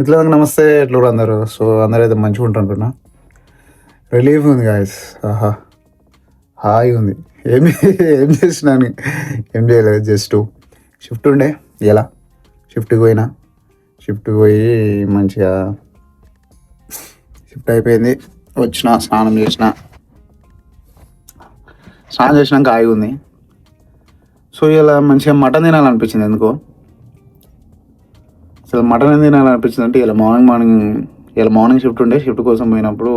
మిత్రులకు నమస్తే ఎట్లు కూడా అందరు? సో అందరూ అయితే మంచిగా ఉంటుంటున్నా రిలీఫ్ ఉంది గాయస్ ఆహా. హాయి ఉంది. ఏమి ఏం చేసినాను ఏం చేయలేదు జస్ట్ షిఫ్ట్ ఉండే. ఎలా? షిఫ్ట్కి పోయినా? షిఫ్ట్కి పోయి మంచిగా షిఫ్ట్ అయిపోయింది. వచ్చిన స్నానం చేసిన. స్నానం చేసినాక ఆగి ఉంది. సో ఇలా మంచిగా మటన్ తినాలనిపించింది ఎందుకో? అసలు మటన్ ఏం తినాలనిపించింది అంటే ఇలా మార్నింగ్ మార్నింగ్ ఇలా మార్నింగ్ షిఫ్ట్ ఉండే షిఫ్ట్ కోసం పోయినప్పుడు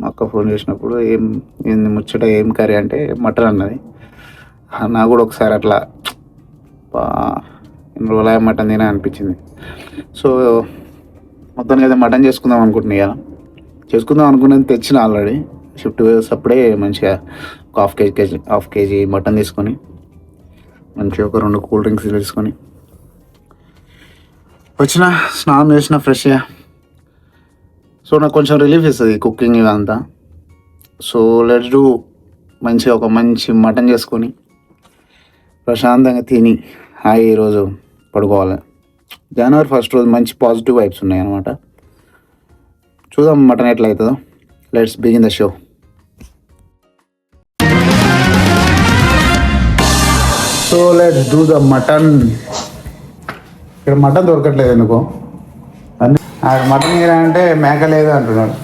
మా అక్క ఫోన్ చేసినప్పుడు ఏం ఏంది ముచ్చట ఏం కర్రీ అంటే మటన్ అన్నది. నాకు కూడా ఒకసారి అట్లా బా, ఇన్ని రోజులు మటన్ తినే అనిపించింది. సో మొత్తానికి అయితే మటన్ చేసుకుందాం అనుకుంటున్నా ఇవాళ చేసుకుందాం అనుకున్నది తెచ్చిన ఆల్రెడీ షిఫ్ట్ వేసేటప్పుడే మంచిగా ఒక half KG KG half KG mutton తీసుకొని మంచిగా ఒక రెండు కూల్ డ్రింక్స్ తీసుకొని వచ్చిన స్నానం చేసిన ఫ్రెష్గా సో నాకు కొంచెం రిలీఫ్ ఇస్తుంది కుకింగ్ ఇదంతా. సో లెట్స్ డూ మంచిగా ఒక మంచి మటన్ చేసుకొని ప్రశాంతంగా తిని హాయి ఈరోజు పడుకోవాలి. జనవరి ఫస్ట్ రోజు మంచి పాజిటివ్ వైబ్స్ ఉన్నాయి అనమాట చూద్దాం మటన్ ఎట్లా అవుతుందో let's begin the show so let's do the mutton ఇక్కడ మటన్ దొరకట్లేదు ఎందుకో? అన్ని ఆ మటన్ ఇరా అంటే మేక లేదు అంటున్నాడు.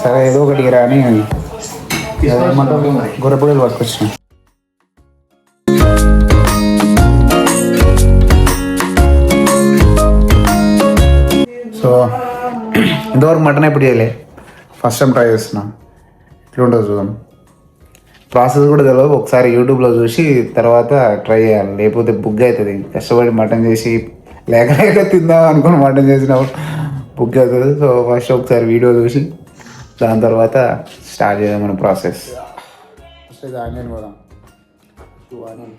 సరే ఏదో ఒకటి ఇరా అని మటన్ గొర్రెపొడలు పట్టుకొచ్చిన. సో ఇంతవరకు మటన్ ఎప్పుడు చేయలే. ఫస్ట్ టైం ట్రై చేస్తున్నాం. ఎట్లుంటుందో చూద్దాం. ప్రాసెస్ కూడా తెలియదు ఒకసారి యూట్యూబ్లో చూసి తర్వాత ట్రై చేయాలి. లేకపోతే బుగ్ అవుతుంది కష్టపడి మటన్ చేసి లేక లేక తిందాం అనుకుని మటన్ చేసినప్పుడు బుగ్ అవుతుంది సో ఫస్ట్ ఒకసారి వీడియో చూసి దాని తర్వాత స్టార్ట్ చేద్దాం మన ప్రాసెస్ ఫస్ట్ ఆనియన్ పోదాం. ఆనియన్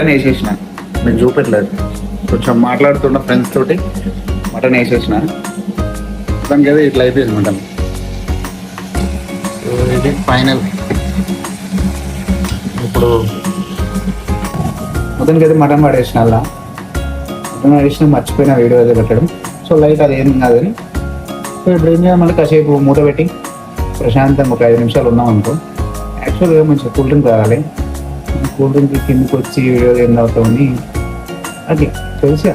మటన్ వేసేసిన. మీకు చూపెట్టలేదు. కొంచెం మాట్లాడుతున్న ఫ్రెండ్స్ తోటి మటన్ వేసేసిన. దానికి అయితే ఇట్లా అయిపోయింది మటన్. ఇది ఫైనల్. ఇప్పుడు మొత్తానికి అయితే మటన్ పడేసిన అలా మటన్ పడేసిన మర్చిపోయిన వీడియో అయితే పెట్టడం. సో లైట్ అది ఏం కాదని సో ఇప్పుడు ఏం చేయాలి మళ్ళీ కాసేపు మూత పెట్టి ప్రశాంతంగా ఒక ఐదు నిమిషాలు ఉన్నాం అనుకో యాక్చువల్గా మంచిగా కూల్ డ్రింక్ తాగాలి. కూల్ డ్రింక్ కిందకి వచ్చి వీడియో ఏం అవుతామని అది తెలుసా?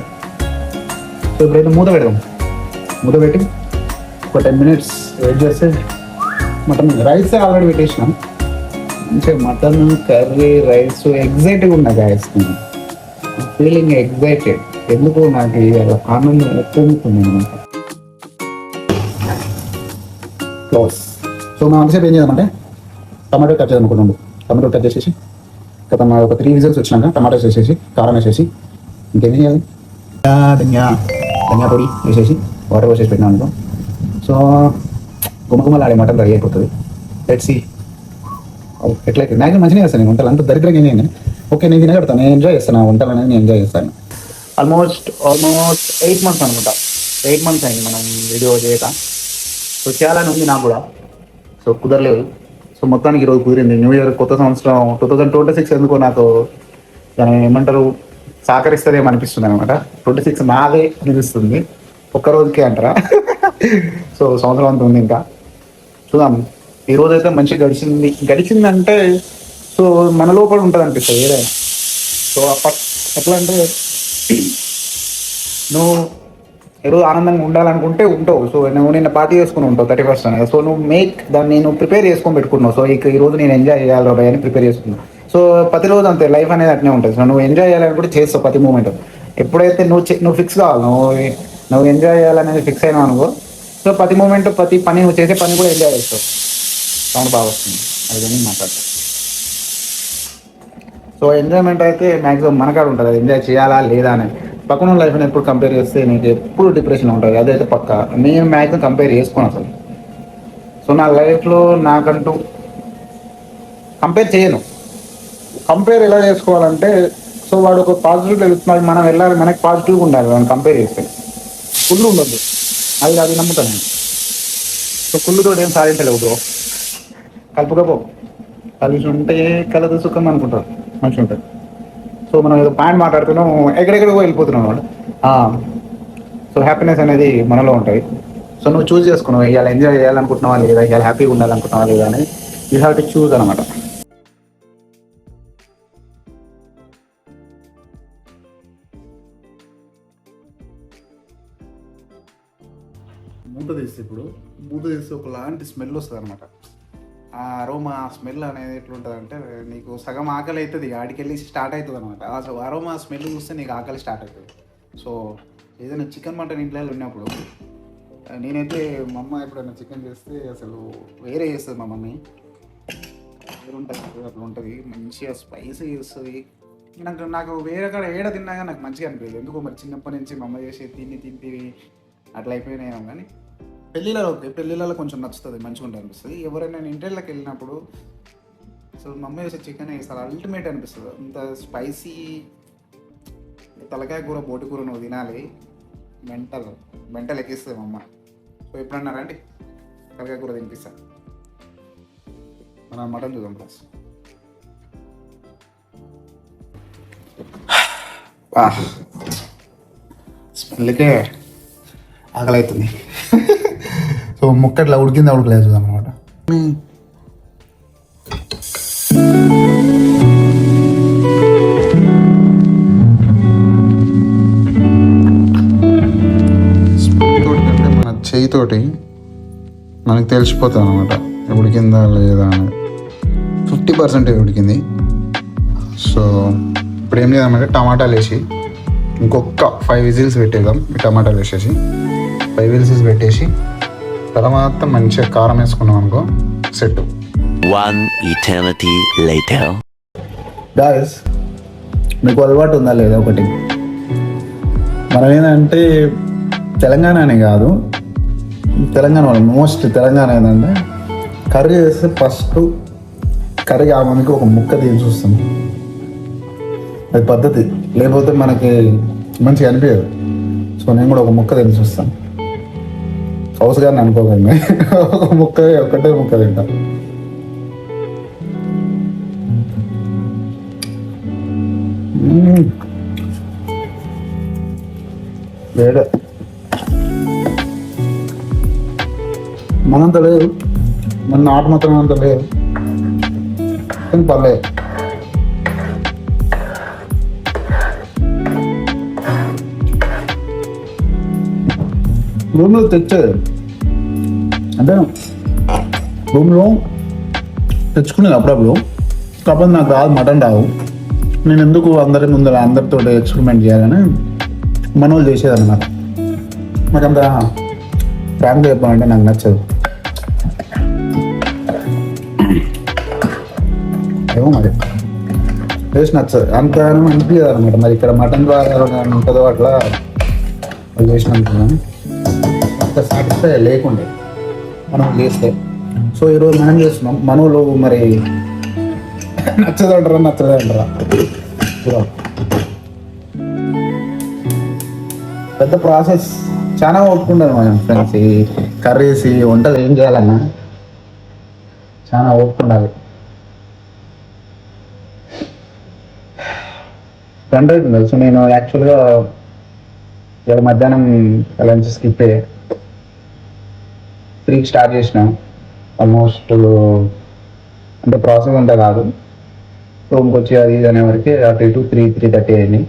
సో ఇప్పుడైతే మూత పెడదాం. మూత పెట్టి ఒక టెన్ మినిట్స్ వెయిట్ చేస్తే మటన్ రైస్ ఆల్రెడీ పెట్టేసినాం. మంచిగా మటన్ కర్రీ రైస్ ఎగ్జైట్గా ఉన్నా గాయస్ ఫీలింగ్ ఎగ్జైటెడ్ ఎందుకు నాకు ఆనందం ఎక్కువ అనమాట. క్లోజ్ సో మనం అంతసేపు ఏం చేద్దామంటే టమాటో కట్ చేద్దాం అనుకున్నాం. టమాటో కట్ చేసేసి ఒక ఒక త్రీ విజిల్స్ వచ్చినాక టమాటోస్ వేసేసి కారం వేసేసి ఇంకేం చేయాలి ధనియా ధనియా పొడి వేసేసి వాటర్ వేసేసి పెట్టినా అనుకో. సో గుమగుమలాడే మటన్ రెడీ అయిపోతుంది. లెట్ సి ఎట్లయితే నాకు మంచిగా చేస్తాను నేను వంటలు అంత దరిద్రంగా ఏం ఓకే నేను తినగడతాను నేను ఎంజాయ్ చేస్తాను వంటలు అనేది నేను ఎంజాయ్ చేస్తాను. ఆల్మోస్ట్ ఆల్మోస్ట్ ఎయిట్ మంత్స్ అనుకుంటా. ఎయిట్ మంత్స్ అయింది మనం వీడియో చేయక. సో చేయాలని ఉంది నాకు కూడా. సో కుదరలేదు. సో మొత్తానికి ఈరోజు కుదిరింది. న్యూ ఇయర్ కొత్త సంవత్సరం టూ థౌజండ్ ట్వంటీ సిక్స్ ఎందుకో నాకు దాని ఏమంటారు సహకరిస్తుందేమో అనిపిస్తుంది అనమాట ట్వంటీ సిక్స్ నాదే అనిపిస్తుంది. ఒక్క రోజుకే అంటారా? సో సంవత్సరం అంత ఉంది ఇంకా. చూద్దాం. ఈ రోజు అయితే మంచిగా గడిచింది. గడిచిందంటే సో మన లోపల ఉంటుంది అనిపిస్తుంది ఏదైనా. సో అప్పట్ ఎట్లా అంటే నువ్వు ఈరోజు ఆనందంగా ఉండాలనుకుంటే ఉంటావు. సో నువ్వు నిన్న పార్టీ చేసుకుని ఉంటావు థర్టీ ఫస్ట్ అనేది సో నువ్వు మేక్ దాన్ని నేను ప్రిపేర్ చేసుకొని పెట్టుకున్నావు సో ఇక ఈ రోజు నేను ఎంజాయ్ చేయాలి రాబాయ్ అని ప్రిపేర్ చేసుకున్నావు సో ప్రతిరోజు అంతే లైఫ్ అనేది అట్నే ఉంటుంది. సో నువ్వు ఎంజాయ్ చేయాలని కూడా చేస్తావు ప్రతి మూమెంట్ ఎప్పుడైతే నువ్వు నువ్వు ఫిక్స్ కావాలి నువ్వు నువ్వు ఎంజాయ్ చేయాలనేది ఫిక్స్ అయినావు అనుకో సో ప్రతి మూమెంట్ ప్రతి పని నువ్వు చేసే పని కూడా ఎంజాయ్ చేస్తావు. సౌండ్ బాగా వస్తుంది. అది కానీ మాట్లాడతావు సో ఎంజాయ్మెంట్ అయితే మ్యాక్సిమం మనకాడ ఉంటుంది. అది ఎంజాయ్ చేయాలా లేదా అని పక్కన లైఫ్ని ఎప్పుడు కంపేర్ చేస్తే నీకు ఎప్పుడు డిప్రెషన్ ఉంటుంది? అదైతే పక్క. నేను మ్యాక్సిమం కంపేర్ చేసుకోను అసలు. సో నా లైఫ్లో నాకంటూ కంపేర్ చేయను. కంపేర్ ఎలా చేసుకోవాలంటే సో వాడు ఒక పాజిటివ్ వెళ్తున్నాడు మనం వెళ్ళాలి మనకి పాజిటివ్గా ఉండాలి మనం కంపేర్ చేస్తే. కుళ్ళు ఉండొద్దు. అది అది నమ్ముతాను నేను. సో కుళ్ళుతో ఏం సాధించలేవు బ్రో కలుపుకపో. కలిసి ఉంటే కలదు సుఖం అనుకుంటారు. మంచిగా ఉంటుంది సో మనం ఏదో పాయింట్ మాట్లాడుతున్నాం ఎక్కడెక్కడికో వెళ్ళిపోతున్నాం అనమాట సో హ్యాపీనెస్ అనేది మనలో ఉంటాయి. సో నువ్వు చూస్ చేసుకున్నావు ఇవాళ ఎంజాయ్ చేయాలనుకుంటున్నావా లేదా ఇవాళ హ్యాపీగా ఉండాలనుకుంటున్నావా లేదా అని యూ హ్యావ్ టు చూస్ అనమాట మూత తీస్తే ఇప్పుడు మూత తీస్తే ఒకలాంటి స్మెల్ వస్తుంది అనమాట ఆ అరోమా స్మెల్ అనేది ఎట్లుంటుంది అంటే నీకు సగం ఆకలి అవుతుంది ఆడికెళ్ళి స్టార్ట్ అవుతుంది అనమాట అసలు అరోమా స్మెల్ చూస్తే నీకు ఆకలి స్టార్ట్ అవుతుంది సో ఏదైనా చికెన్ మటన్ ఇంట్లో ఉన్నప్పుడు నేనైతే మా అమ్మ ఎప్పుడైనా చికెన్ చేస్తే అసలు వేరే చేస్తుంది మా మమ్మీ. ఉంటుంది అట్లా ఉంటుంది మంచిగా స్పైసీ చేస్తుంది. నాకు నాకు వేరే కాడ ఏడ తిన్నాగా నాకు మంచిగా అనిపించదు ఎందుకో మరి చిన్నప్పటి నుంచి మా అమ్మ చేసి తిని తిని అట్లా అయిపోయినాయేమో కానీ పెళ్ళిళ్ళలో ఓకే పెళ్ళిళ్ళలో కొంచెం నచ్చుతుంది మంచిగా ఉంటుంది అనిపిస్తుంది. ఎవరైనా నేను ఇంటర్లోకి వెళ్ళినప్పుడు సో మమ్మీ వేసే చికెన్ వేస్తారు? అల్టిమేట్ అనిపిస్తుంది. అంత స్పైసీ తలకాయ కూర బోటి కూర నువ్వు తినాలి మెంటల్ మెంటల్ ఎక్కిస్తుంది మమ్మ సో ఎప్పుడన్నా రండి తలకాయ కూర తినిపిస్తా. మనం మటన్ చూద్దాం ప్లస్ ah. స్మెల్కే ఆకలి అవుతుంది సో ముక్క ఇట్లా ఉడికిందా ఉడకలేదు చూద్దాం అనమాట అంటే మన చేయితోటి మనకు తెలిసిపోతుంది అనమాట ఉడికిందా లేదా అనేది ఫిఫ్టీ పర్సెంట్ ఉడికింది. సో ఇప్పుడు ఏం చేద్దామంటే టమాటాలు వేసి ఇంకొక ఫైవ్ విజిల్స్ పెట్టేద్దాం. టమాటాలు వేసేసి ఫైవ్ విజిల్స్ పెట్టేసి తర్వాత మంచిగా కారం వేసుకున్నాం అనుకో set. One eternity later. Guys మీకు అలవాటు ఉందా లేదా ఒకటి? మనం ఏంటంటే తెలంగాణ అనే కాదు తెలంగాణ వాళ్ళు మోస్ట్ తెలంగాణ ఏంటంటే కర్రీ వేస్తే ఫస్ట్ కర్రీ ఆ మనకి ఒక ముక్క తీసి చూస్తుంది అది పద్ధతి. లేకపోతే మనకి మంచిగా అనిపించదు. సో నేను కూడా ఒక ముక్క తిని చూస్తాను. హౌస్ గారిని అనుకోకండి ఒక ముక్క ఒకటే ముక్క తింటా. వేడే మనంత లేదు. మన నాటు మాత్రం అంత లేదు. కానీ పర్లేదు రూమ్లో తెచ్చేది అంటే రూమ్లో తెచ్చుకునేది అప్పుడప్పుడు. కాకపోతే నాకు రాదు మటన్ రావు. నేను ఎందుకు అందరి ముందర అందరితో ఎక్స్పెరిమెంట్ చేయాలని మనోళ్ళు చేసేదన్నమాట. మరి అంత ఫ్రాంక్గా చెప్పాలంటే నాకు నచ్చదు. ఏమో మరి. టేస్ట్ నచ్చదు. అంత అనిపించదు అనమాట మరి ఇక్కడ మటన్ బాగా ఉంటుందో అట్లా వాళ్ళు అంత సాటిస్ఫై లేకుండే. మనం చేస్తే. సో ఈరోజు మనం చేస్తున్నాం. మనలో మరి నచ్చదంటారా నచ్చదంటారా పెద్ద ప్రాసెస్. చాలా ఓపుకుంటారు మనం ఫ్రెండ్స్. ఈ కర్రీస్ ఈ వంటలు ఏం చేయాలన్నా చాలా ఓపుకుండాలి టెన్ అవుతుంది తెలుసు నేను యాక్చువల్గా ఇవాళ మధ్యాహ్నం లంచ్ స్కిప్ త్రీ స్టార్ట్ చేసిన. ఆల్మోస్ట్ uh, అంటే ప్రాసెస్ అంతా కాదు. రూమ్కి వచ్చి అది ఇది అనే వరకు అటు ఇటు త్రీ త్రీ థర్టీ అయింది.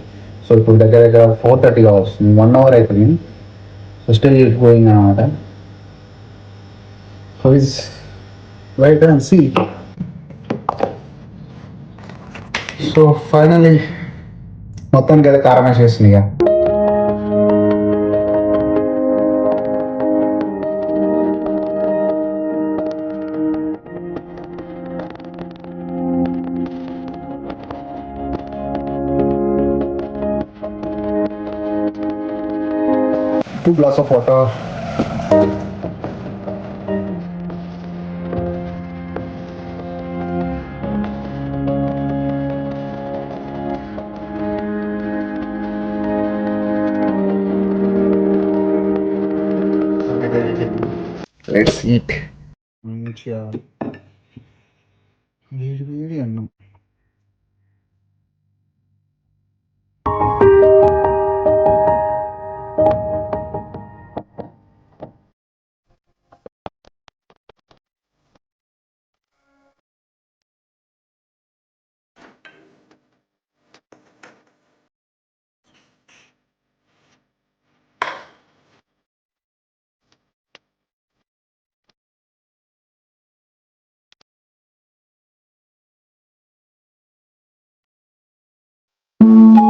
సో ఇప్పుడు దగ్గర దగ్గర ఫోర్ థర్టీగా వస్తుంది. వన్ అవర్ అవుతుంది స్టిల్ పోయింది అనమాట house wait and see so finally మొత్తానికి అయితే కారం వేసేసింది ఇక. two glass of water. Let's eat. Yeah. you.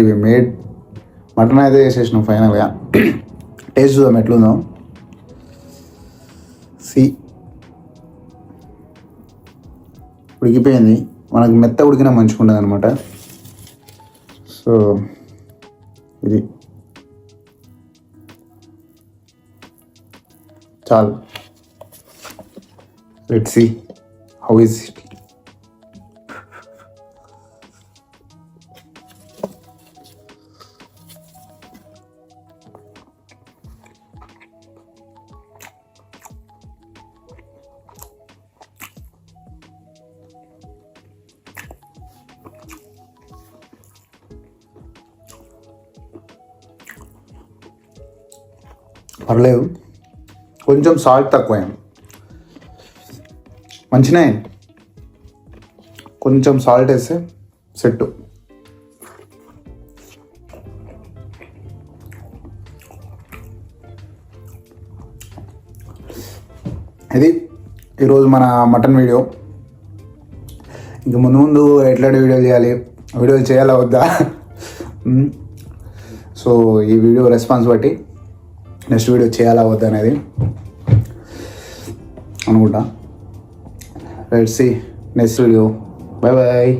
Final ఇవి మేడ్ మటన్ అయితే చేసేసినాం ఫైనల్గా. టేస్ట్ చూద్దాం ఎట్లుందో. సి. ఉడికిపోయింది. మనకు మెత్త ఉడికినా మంచిగా ఉంటుంది అనమాట సో ఇది. చాలు. Let see how is it పర్లేదు. కొంచెం సాల్ట్ తక్కువైంది మంచినే కొంచెం సాల్ట్ వేస్తే సెట్ ఇది ఈరోజు మన మటన్ వీడియో. ఇంక ముందు ముందు ఎట్లాంటి వీడియోలు చేయాలి? వీడియోలు చేయాలా వద్దా? సో ఈ వీడియో రెస్పాన్స్ బట్టి నెక్స్ట్ వీడియో చేయాలా వద్దా అనేది అనుకుంటా. Right see next video bye bye